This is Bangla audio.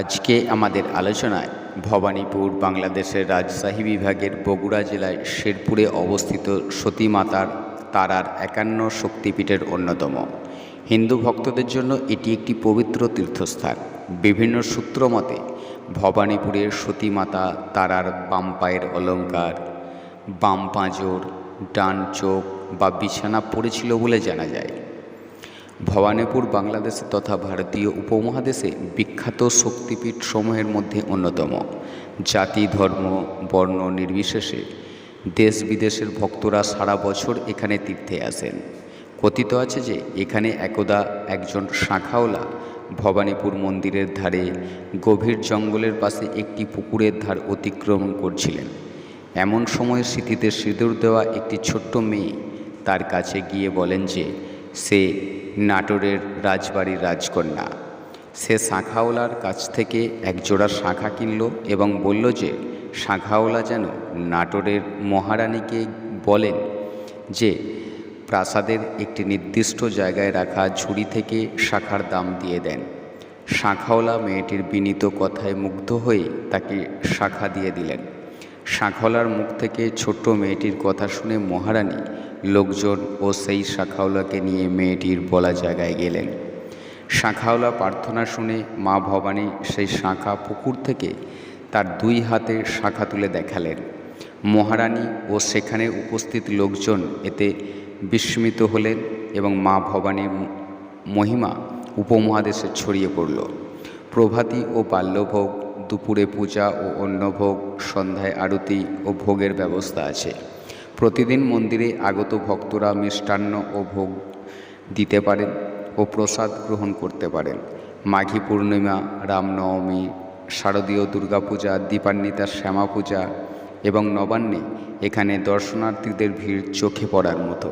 আজকে আমাদের আলোচনায় ভবানীপুর বাংলাদেশের রাজশাহী বিভাগের বগুড়া জেলায় শেরপুরে অবস্থিত সতী মাতার তারার একান্ন শক্তিপীঠের অন্যতম। হিন্দু ভক্তদের জন্য এটি একটি পবিত্র তীর্থস্থান। বিভিন্ন সূত্র মতে ভবানীপুরের সতী মাতা তারার বাম পায়ের অলঙ্কার, বাম পাঁজর, ডান চোখ বা বিছানা পড়েছিল বলে জানা যায়। ভবানীপুর বাংলাদেশে তথা ভারতীয় উপমহাদেশে বিখ্যাত শক্তিপীঠ সমূহের মধ্যে অন্যতম। জাতি, ধর্ম, বর্ণ নির্বিশেষে দেশ বিদেশের ভক্তরা সারা বছর এখানে তীর্থে আসেন। কথিত আছে যে এখানে একদা একজন শাখাওলা ভবানীপুর মন্দিরের ধারে গভীর জঙ্গলের পাশে একটি পুকুরের ধার অতিক্রম করছিলেন। এমন সময় স্মৃতিতে সিঁদুর দেওয়া একটি ছোট্ট মেয়ে তার কাছে গিয়ে বলেন যে, সে নাটোরের রাজবাড়ির রাজকন্যা। সে শাঁখাওলার কাছ থেকে একজোড়া শাঁখা কিনল এবং বলল যে, শাঁখাওলা যেন নাটোরের মহারানীকে বলেন যে, প্রাসাদের একটি নির্দিষ্ট জায়গায় রাখা ঝুড়ি থেকে শাখার দাম দিয়ে দেন শাঁখাওলা মেয়েটির বিনীত কথায় মুগ্ধ হয়ে তাকে শাখা দিয়ে দিলেন। শাঁখাওলার মুখ থেকে ছোট্ট মেয়েটির কথা শুনে মহারানী লোকজন ও সেই শাখাওলাকে নিয়ে মেয়েটির বলা জায়গায় গেলেন। শাঁখাওলা প্রার্থনা শুনে মা ভবানী সেই শাঁখা পুকুর থেকে তার দুই হাতে শাখা তুলে দেখালেন। মহারানী ও সেখানে উপস্থিত লোকজন এতে বিস্মিত হলেন এবং মা ভবানীর মহিমা উপমহাদেশে ছড়িয়ে পড়ল। প্রভাতী ও বাল্যভোগ, দুপুরে পূজা ও অন্নভোগ, সন্ধ্যায় আরতি ও ভোগের ব্যবস্থা আছে। প্রতিদিন মন্দিরে আগত ভক্তরা মিষ্টান্ন ও ভোগ দিতে পারেন ও প্রসাদ গ্রহণ করতে পারেন। মাঘী পূর্ণিমা, রামনবমী, শারদীয় দুর্গাপূজা, দীপান্বিতার শ্যামা পূজা এবং নবান্নে এখানে দর্শনার্থীদের ভিড় চোখে পড়ার মতো।